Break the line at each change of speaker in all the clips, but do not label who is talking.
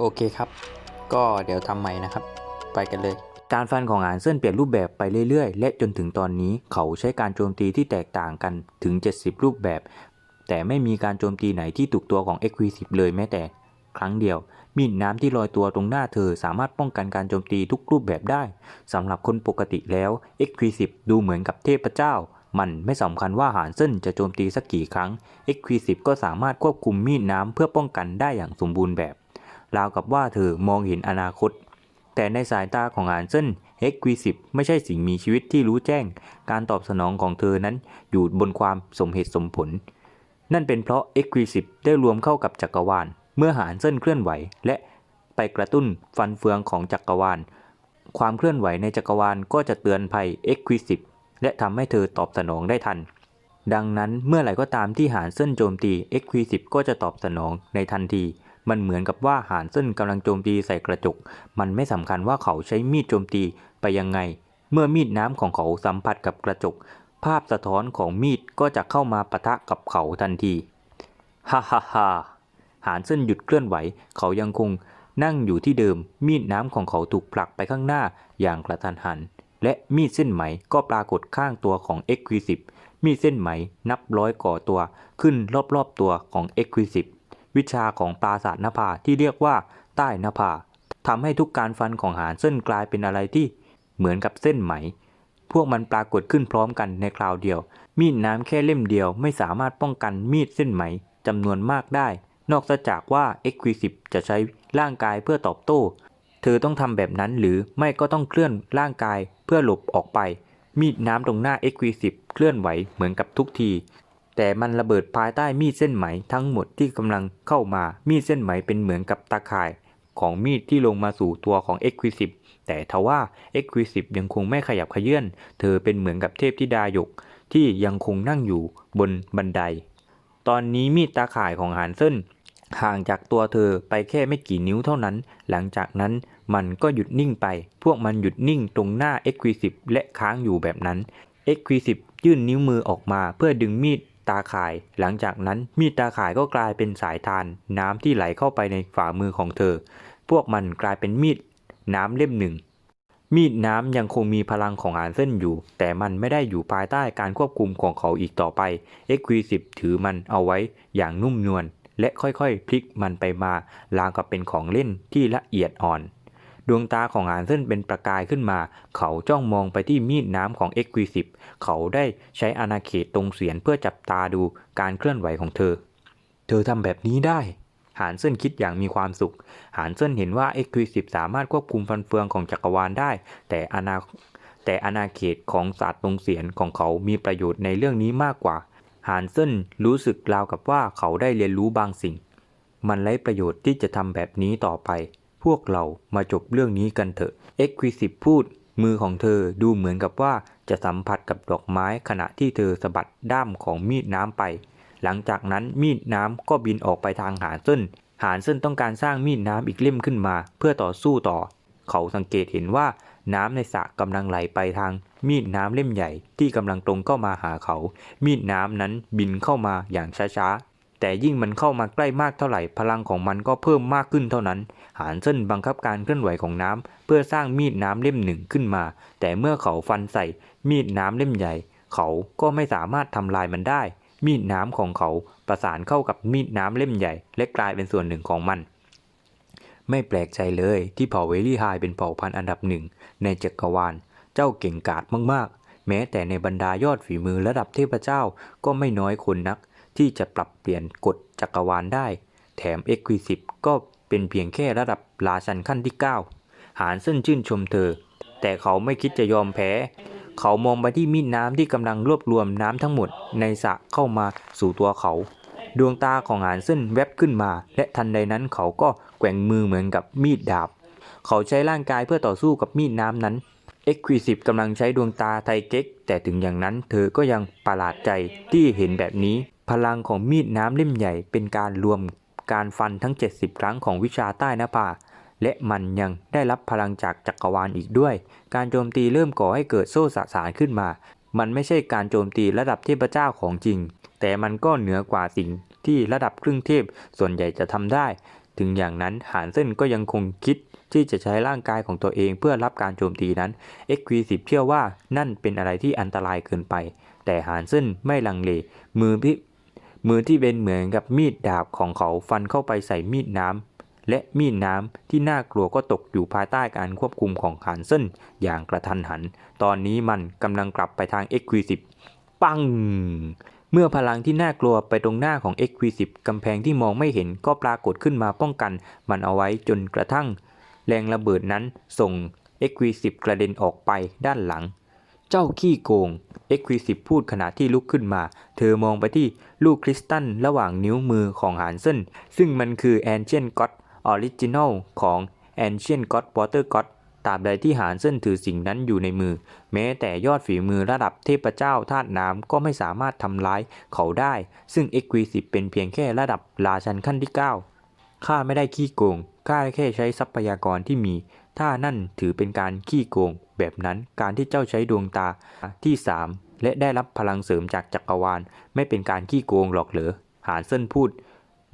โอเคครับ ก็เดี๋ยวทำใหม่นะครับ ไปกันเลย การฟันของอานเซินเปลี่ยนรูปแบบไปเรื่อย ๆ และจนถึงตอนนี้เขาใช้การโจมตีที่แตกต่างกันถึง 70 รูปแบบ แต่ไม่มีการโจมตีไหนที่ถูกตัวของ e q u i s i v e เลยแม้แต่ ครั้งเดียว มีดน้ำที่ลอยตัวตรงหน้าเธอสามารถป้องกันการโจมตีทุกรูปแบบได้สำหรับคนปกติแล้ว e q u i s i v e ดูเหมือนกับเทพเจ้ามันไม่สำคัญว่าหานเซินจะโจมตีสักกี่ครั้ง e q u i s i v e ก็สามารถควบคุมมีดน้ำเพื่อป้องกันได้อย่างสมบูรณ์แบบ ราวกับว่าเธอมองเห็นอนาคต แต่ในสายตาของอานเซนเฮกควีสิบไม่ใช่สิ่งมีชีวิตที่รู้แจ้ง การตอบสนองของเธอนั้นอยู่บนความสมเหตุสมผล นั่นเป็นเพราะเอ็กควีสิบได้รวมเข้ากับจักรวาล เมื่อหานเส้นเคลื่อนไหว และไปกระตุ้นฟันเฟืองของจักรวาล ความเคลื่อนไหวในจักรวาลก็จะเตือนภัยเอ็กควีสิบและทำให้เธอตอบสนองได้ทัน ดังนั้นเมื่อไหร่ก็ตามที่หานเส้นโจมตีเอ็กควีสิบก็จะตอบสนองในทันที มันเหมือนกับว่าหานเส้นกำลังโจมตีใส่กระจก มันไม่สำคัญว่าเขาใช้มีดโจมตีไปยังไง เมื่อมีดน้ำของเขาสัมผัสกับกระจก ภาพสะท้อนของมีดก็จะเข้ามาปะทะกับเขาทันทีฮ่าฮ่าฮ่าหานเส้นหยุดเคลื่อนไหว เขายังคงนั่งอยู่ที่เดิม มีดน้ำของเขาถูกผลักไปข้างหน้าอย่างกระทันหัน และมีดเส้นไหมก็ปรากฏข้างตัวของ e q u i s i v e มีดเส้นไหมนับร้อยก่อตัวขึ้นรอบๆตัวของ e q u i s i v e วิชาของปราสาทนภาที่เรียกว่า ใต้นภาทำให้ทุกการฟันของหานเส้นกลายเป็นอะไรที่เหมือนกับเส้นไหม พวกมันปรากฏขึ้นพร้อมกันในคราวเดียว มีดน้ำแค่เล่มเดียวไม่สามารถป้องกันมีดเส้นไหมจำนวนมากได้ นอกจากว่า e q u i s i v e จะใช้ร่างกายเพื่อตอบโต้ เธอต้องทำแบบนั้นหรือไม่ก็ต้องเคลื่อนร่างกายเพื่อหลบออกไป มีดน้ำตรงหน้า e q u i s i v e เคลื่อนไหวเหมือนกับทุกที แต่มันระเบิดภายใต้มีดเส้นไหมทั้งหมดที่กำลังเข้ามา มีดเส้นไหมเป็นเหมือนกับตาข่ายของมีดที่ลงมาสู่ตัวของ e q u i s i v e แต่ทว่า e q u i s i v e ยังคงไม่ขยับเขยื่อนเธอเป็นเหมือนกับเทพธิดาหยก ที่ยังคงนั่งอยู่บนบันได ตอนนี้มีดตาข่ายของหานเซินห่างจากตัวเธอไปแค่ไม่กี่นิ้วเท่านั้น หลังจากนั้นมันก็หยุดนิ่งไป พวกมันหยุดนิ่งตรงหน้า e q u i s i v e และค้างอยู่แบบนั้น e q u i s i v e ยื่นนิ้วมือออกมาเพื่อดึงมีด ตาข่าย หลังจากนั้นมีดตาข่ายก็กลายเป็นสายทาน น้ำที่ไหลเข้าไปในฝ่ามือของเธอ พวกมันกลายเป็นมีดน้ำเล่มหนึ่ง มีดน้ำยังคงมีพลังของอานเส้นอยู่ แต่มันไม่ได้อยู่ภายใต้การควบคุมของเขาอีกต่อไป e q u i s i v e ถือมันเอาไว้อย่างนุ่มนวลและค่อยๆ พลิกมันไปมา ราวกับเป็นของเล่นที่ละเอียดอ่อน ดวงตาของอานเส้นเป็นประกายขึ้นมา เขาจ้องมองไปที่มีดน้ำของ e q u i s i v e เขาได้ใช้อาณาเขตตรงเสียนเพื่อจับตาดูการเคลื่อนไหวของเธอ เธอทำแบบนี้ได้ หานเส้นคิดอย่างมีความสุข หานเส้นเห็นว่า e q u i s i v e สามารถควบคุมฟันเฟืองของจักรวาลได้ แต่อาณาแต่อาณาเขตของศาสตร์ตรงเสียนของเขามีประโยชน์ในเรื่องนี้มากกว่า หานเซินรู้สึกราวกับว่าเขาได้เรียนรู้บางสิ่ง มันไร้ประโยชน์ที่จะทำแบบนี้ต่อไป พวกเรามาจบเรื่องนี้กันเถอะ e q u i s i v e พูด มือของเธอดูเหมือนกับว่าจะสัมผัสกับดอกไม้ขณะที่เธอสะบัดด้ามของมีดน้ำไป หลังจากนั้นมีดน้ำก็บินออกไปทางหานเซินหานเซินต้องการสร้างมีดน้ำอีกเล่มขึ้นมา เพื่อต่อสู้ต่อ เขาสังเกตเห็นว่าน้ำในสระกำลังไหลไปทางมีดน้ำเล่มใหญ่ที่กำลังตรงเข้ามาหาเขา มีดน้ำนั้นบินเข้ามาอย่างช้าๆ แต่ยิ่งมันเข้ามาใกล้มากเท่าไหร่พลังของมันก็เพิ่มมากขึ้นเท่านั้น หานเส้นบังคับการเคลื่อนไหวของน้ำเพื่อสร้างมีดน้ำเล่มหนึ่งขึ้นมา แต่เมื่อเขาฟันใส่มีดน้ำเล่มใหญ่ เขาก็ไม่สามารถทำลายมันได้ มีดน้ำของเขาประสานเข้ากับมีดน้ำเล่มใหญ่ และกลายเป็นส่วนหนึ่งของมัน ไม่แปลกใจเลยที่เผ่าเวลี่ไฮเป็นเผ่าพันธุ์อันดับหนึ่งในจักรวาล เจ้าเก่งกาจมากๆ แม้แต่ในบรรดายอดฝีมือระดับเทพเจ้าก็ไม่น้อยคนนัก ที่จะปรับเปลี่ยนกฎจักรวาลได้ แถมเอ็กวิสิบก็เป็นเพียงแค่ระดับราชันขั้นที่ 9 หานเส้นชื่นชมเธอ แต่เขาไม่คิดจะยอมแพ้ เขามองไปที่มีดน้ำที่กำลังรวบรวมน้ำทั้งหมดในสระเข้ามาสู่ตัวเขา ดวงตาของหานเส้นแวบขึ้นมา และทันใดนั้นเขาก็แกว่งมือเหมือนกับมีดดาบ เขาใช้ร่างกายเพื่อต่อสู้กับมีดน้ำนั้นเอ็กควิสิบกำลังใช้ดวงตาไทเก๊ก แต่ถึงอย่างนั้นเธอก็ยังประหลาดใจที่เห็นแบบนี้ พลังของมีดน้ำเล่มใหญ่เป็นการรวมการฟันทั้ง 70 ครั้งของวิชาใต้หน้าผาและมันยังได้รับพลังจากจักรวาลอีกด้วย การโจมตีเริ่มก่อให้เกิดโซ่สสารขึ้นมา มันไม่ใช่การโจมตีระดับเทพเจ้าของจริง แต่มันก็เหนือกว่าสิ่งที่ระดับครึ่งเทพส่วนใหญ่จะทำได้ ถึงอย่างนั้นหานเซินก็ยังคงคิดที่จะใช้ร่างกายของตัวเองเพื่อรับการโจมตีนั้นเอ็กควีสิบเชื่อว่านั่นเป็นอะไรที่อันตรายเกินไป แต่หานเซินไม่ลังเล มือพิ มือที่เป็นเหมือนกับมีดดาบของเขาฟันเข้าไปใส่มีดน้ำและมีดน้ำที่น่ากลัวก็ตกอยู่ภายใต้การควบคุมของหานเซนอย่างกระทันหัน ตอนนี้มันกำลังกลับไปทางเอ็กควีสิปัง เมื่อพลังที่น่ากลัวไปตรงหน้าของ x q 1 0 กำแพงที่มองไม่เห็นก็ปรากฏขึ้นมาป้องกัน มันเอาไว้จนกระทั่ง แรงระเบิดนั้นส่ง x q 1 0 กระเด็นออกไปด้านหลัง เจ้าขี้โกง x q 1 0พูดขณะที่ลุกขึ้นมา เธอมองไปที่ลูกคริสตัลระหว่างนิ้วมือของหานเซนซึ่งมันคือ Ancient God Original ของ Ancient God Water God ตราบใดที่หานเส้นถือสิ่งนั้นอยู่ในมือ แม้แต่ยอดฝีมือระดับเทพเจ้าธาตุน้ำก็ไม่สามารถทำร้ายเขาได้ ซึ่งเอ็กวีสิเป็นเพียงแค่ระดับราชันขั้นที่ 9 ข้าไม่ได้ขี้โกง ข้าแค่ใช้ทรัพยากรที่มี ถ้านั่นถือเป็นการขี้โกง แบบนั้นการที่เจ้าใช้ดวงตาที่ 3 และได้รับพลังเสริมจากจักรวาล ไม่เป็นการขี้โกงหรอกเหรอหานเส้นพูด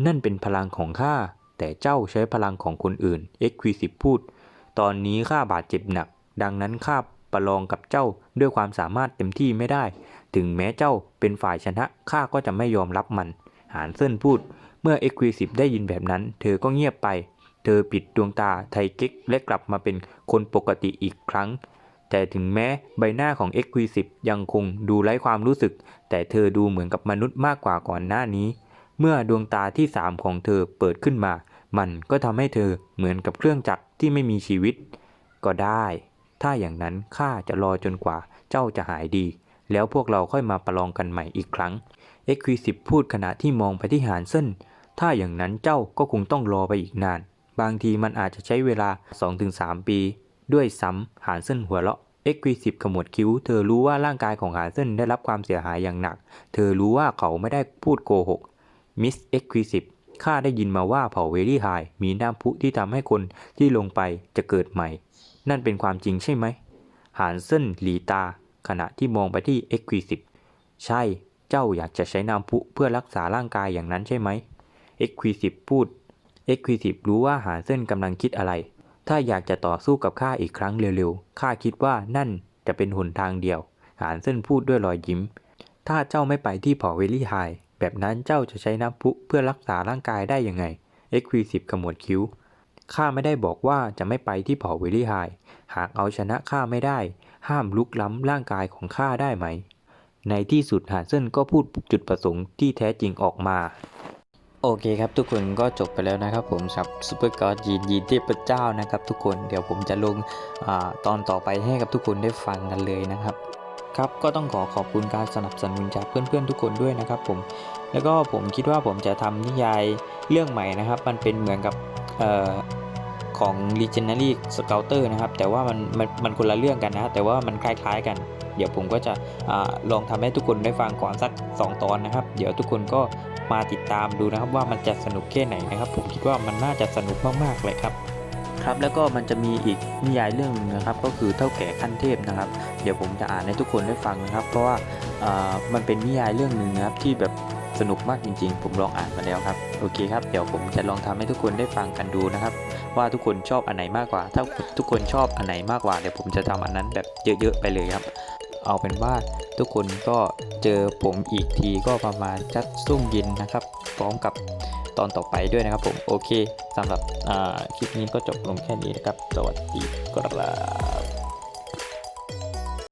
นั่นเป็นพลังของข้าแต่เจ้าใช้พลังของคนอื่นเอ็กวีสิพูด ตอนนี้ข้าบาดเจ็บหนัก ดังนั้นข้าประลองกับเจ้าด้วยความสามารถเต็มที่ไม่ได้ ถึงแม้เจ้าเป็นฝ่ายชนะข้าก็จะไม่ยอมรับมัน หานเซินพูด เมื่อเอ็กวีสิบได้ยินแบบนั้น เธอก็เงียบไป เธอปิดดวงตาไทเก๊กและกลับมาเป็นคนปกติอีกครั้ง แต่ถึงแม้ใบหน้าของ x q 1ยังคงดูไร้ความรู้สึก แต่เธอดูเหมือนกับมนุษย์มากกว่าก่อนหน้านี้ เมื่อดวงตาที่3ของเธอเปิดขึ้นมา มันก็ทำให้เธอเหมือนกับเครื่องจักรที่ไม่มีชีวิต ก็ได้ ถ้าอย่างนั้นข้าจะรอจนกว่าเจ้าจะหายดี แล้วพวกเราค่อยมาประลองกันใหม่อีกครั้งเอ็กวีสิพูดขณะที่มองไปที่หานเส้นถ้าอย่างนั้นเจ้าก็คงต้องรอไปอีกนาน บางทีมันอาจจะใช้เวลา 2-3 ปี ด้วยซ้ำหานเส้นหัวเราะเอ็กควีสิบขมวดคิ้ว เธอรู้ว่าร่างกายของหานเส้นได้รับความเสียหายอย่างหนัก เธอรู้ว่าเขาไม่ได้พูดโกหกมิสเอ็กควีสิบข้าได้ยินมาว่าเผ่าเวลี่ไฮมีน้ำพุที่ทำให้คนที่ลงไปจะเกิดใหม่ นั่นเป็นความจริงใช่ไหมหานเซินหลีตา ขณะที่มองไปที่เอ็กควีสิบใช่ เจ้าอยากจะใช้น้ำพุเพื่อรักษาร่างกายอย่างนั้นใช่ไหมเอ็กควีสิบพูด เอ็กควีสิรู้ว่าหานเซินกำลังคิดอะไร ถ้าอยากจะต่อสู้กับข้าอีกครั้งเร็วๆ ข้าคิดว่านั่นจะเป็นหนทางเดียว หานเซินพูดด้วยรอยยิ้ม ถ้าเจ้าไม่ไปที่เผ่าเวลี่ไฮแบบนั้นเจ้าจะใช้น้ำพุเพื่อรักษาร่างกายได้ยังไงเอ็กควีสิขมวดคิ้ว ข้าไม่ได้บอกว่าจะไม่ไปที่เผ่าเวลี่ไฮหากเอาชนะข้าไม่ได้ ห้ามลุกล้ำร่างกายของข้าได้ไหม ในที่สุดหานเซินก็พูดจุดประสงค์ที่แท้จริงออกมา โอเคครับทุกคนก็จบไปแล้วนะครับผมสับซูเปอร์กอดยีนยีนเทพเจ้านะครับทุกคนเดี๋ยวผมจะลงอตอนต่อไปให้กับทุกคนได้ฟังกันเลยนะครับครับก็ต้องขอขอบคุณการสนับสนุนจากเพื่อนๆทุกคนด้วยนะครับผมแล้วก็ผมคิดว่าผมจะทำนิยายเรื่องใหม่นะครับ มันเป็นเหมือนกับออของ Legendary Scouter นะครับแต่ว่ามันมันมันคนละเรื่องกันนะแต่ว่ามันคล้ายๆกัน เดี๋ยวผมก็จะอลองทำให้ทุกคนได้ฟังก่อนสัก 2 ตอนนะครับ เดี๋ยวทุกคนก็มาติดตามดูนะครับว่ามันจะสนุกแค่ไหนนะครับ ผมคิดว่ามันน่าจะสนุกมากๆเลยครับครับแล้วก็มันจะมีอีกนิยายเรื่องหนึงนะครับก็คือเท่าแก่ขั้นเทพนะครับ เดี๋ยวผมจะอ่านให้ทุกคนได้ฟังนะครับ เพราะว่ามันเป็นนิยายเรื่องหนึ่งนะครับที่แบบสนุกมากจริง ๆ ผมลองอ่านมาแล้วครับโอเคครับเดี๋ยวผมจะลองทำให้ทุกคนได้ฟังกันดูนะครับ ว่าทุกคนชอบอันไหนมากกว่า ถ้าทุกคนชอบอันไหนมากกว่าเดี๋ยวผมจะทำอันนั้นแบบเยอะๆไปเลยครับ เอาเป็นว่าทุกคนก็เจอผมอีกทีก็ประมาณจัดสุ่มยินนะครับ พร้อมกับตอนต่อไปด้วยนะครับผม โอเคสำหรับคลิปนี้ก็จบลงแค่นี้นะครับ สวัสดีครับ